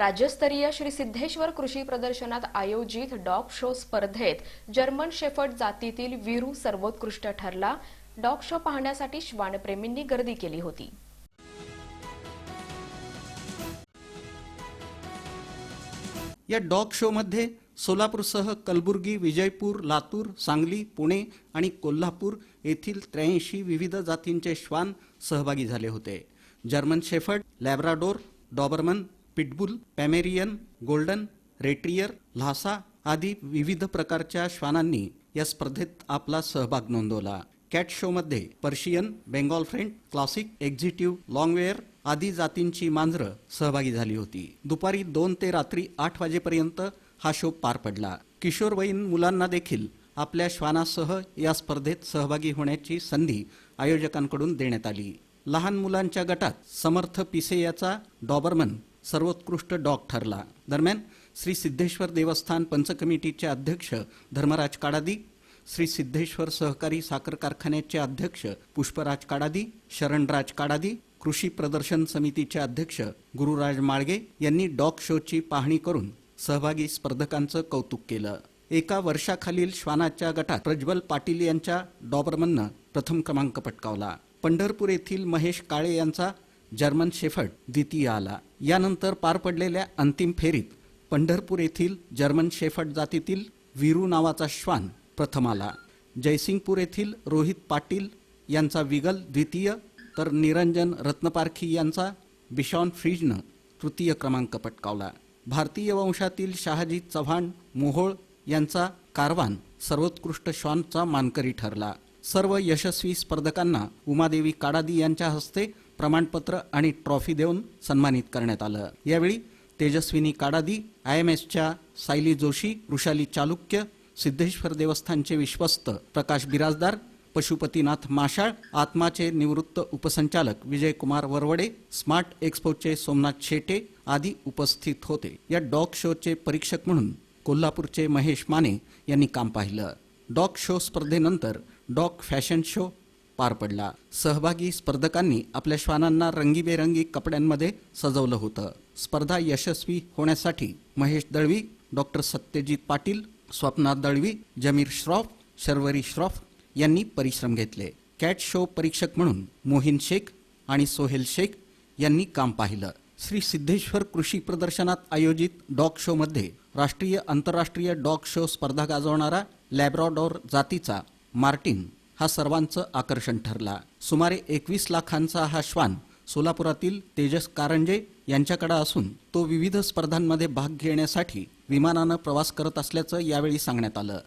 राज्यस्तरीय श्री सिद्धेश्वर कृषी प्रदर्शनात आयोजित डॉग शो स्पर्धेत जर्मन शेफर्ड जातीतील विरू सर्वोत्कृष्ट ठरला. डॉग शो पाहण्यासाठी श्वानप्रेमींनी गर्दी केली होती. या डॉग शोमध्ये सोलापूरसह कलबुर्गी विजयपूर लातूर सांगली पुणे आणि कोल्हापूर येथील त्र्याऐंशी विविध जातींचे श्वान सहभागी झाले होते. German shepherd Labrador Doberman pitbull Pomeranian golden retriever Lhasa आदी विविध प्रकारच्या श्वानांनी या स्पर्धेत आपला सहभाग नोंदवला. कॅट शोमध्ये Persian Bengal friend classic exotic longhair आदी जातींची मांजरं सहभागी झाली होती. दुपारी दोन ते रात्री आठ वाजेपर्यंत हा शो पार पडला. किशोरवयीन मुलांना देखील आपल्या श्वानासह या स्पर्धेत सहभागी होण्याची संधी आयोजकांकडून देण्यात आली. लहान मुलांच्या गटात समर्थ पिसे याचा डॉबरमन सर्वोत्कृष्ट डॉग ठरला. दरम्यान श्री सिद्धेश्वर देवस्थान पंचकमिटीचे अध्यक्ष धर्मराज काडादी श्री सिद्धेश्वर सहकारी साखर कारखान्याचे अध्यक्ष पुष्पराज काडादी शरणराज काडादी कृषी प्रदर्शन समितीचे अध्यक्ष गुरुराज माळगे यांनी डॉग शोची पाहणी करून सहभागी स्पर्धकांचं कौतुक केलं. एका वर्षाखालील श्वानाच्या गटात प्रज्वल पाटील यांच्या डॉबरमननं प्रथम क्रमांक पटकावला. पंढरपूर येथील महेश काळे यांचा जर्मन शेफर्ड द्वितीय आला यानंतर पार पडलेल्या अंतिम फेरीत पंढरपूर येथील जर्मन शेफर्ड जातीतील वीरू नावाचा श्वान प्रथम आला जयसिंगपूर येथील रोहित पाटील यांचा विगल द्वितीय तर निरंजन रत्नपारखी यांचा बिशॉन फ्रीजनं तृतीय क्रमांक पटकावला. भारतीय वंशातील शहाजी चव्हाण मोहोळ यांचा कारवान सर्वोत्कृष्ट श्वानचा मानकरी ठरला. सर्व यशस्वी स्पर्धकांना उमादेवी काडादी यांच्या हस्ते प्रमाणपत्र आणि ट्रॉफी देऊन सन्मानित करण्यात आलं. यावेळी तेजस्विनी काडादी आय एम एसच्या सायली जोशी वृषाली चालुक्य सिद्धेश्वर देवस्थानचे विश्वस्त प्रकाश बिराजदार पशुपतीनाथ माशाळ आत्माचे निवृत्त उपसंचालक विजयकुमार वरवडे स्मार्ट एक्सपोचे सोमनाथ शेटे आदी उपस्थित होते. या डॉग शोचे परीक्षक म्हणून कोल्हापूरचे महेश माने यांनी काम पाहिलं. डॉग शो स्पर्धेनंतर डॉग फॅशन शो पार पडला. सहभागी स्पर्धकांनी आपल्या श्वानांना रंगीबेरंगी कपड्यांमध्ये सजवलं होतं. स्पर्धा यशस्वी होण्यासाठी महेश दळवी डॉक्टर सत्यजित पाटील स्वप्ना दळवी जमीर श्रॉफ शर्वरी श्रॉफ यांनी परिश्रम घेतले. कॅट शो परीक्षक म्हणून मोहिन शेख आणि सोहेल शेख यांनी काम पाहिलं. श्री सिद्धेश्वर कृषी प्रदर्शनात आयोजित डॉग शोमध्ये राष्ट्रीय आंतरराष्ट्रीय डॉग शो स्पर्धा गाजवणारा लॅब्रॉडॉर जातीचा मार्टिन हा सर्वांचं आकर्षण ठरला. सुमारे एकवीस लाखांचा हा श्वान सोलापुरातील तेजस कारंजे यांच्याकडे असून तो विविध स्पर्धांमध्ये भाग घेण्यासाठी विमानानं प्रवास करत असल्याचं यावेळी सांगण्यात आलं.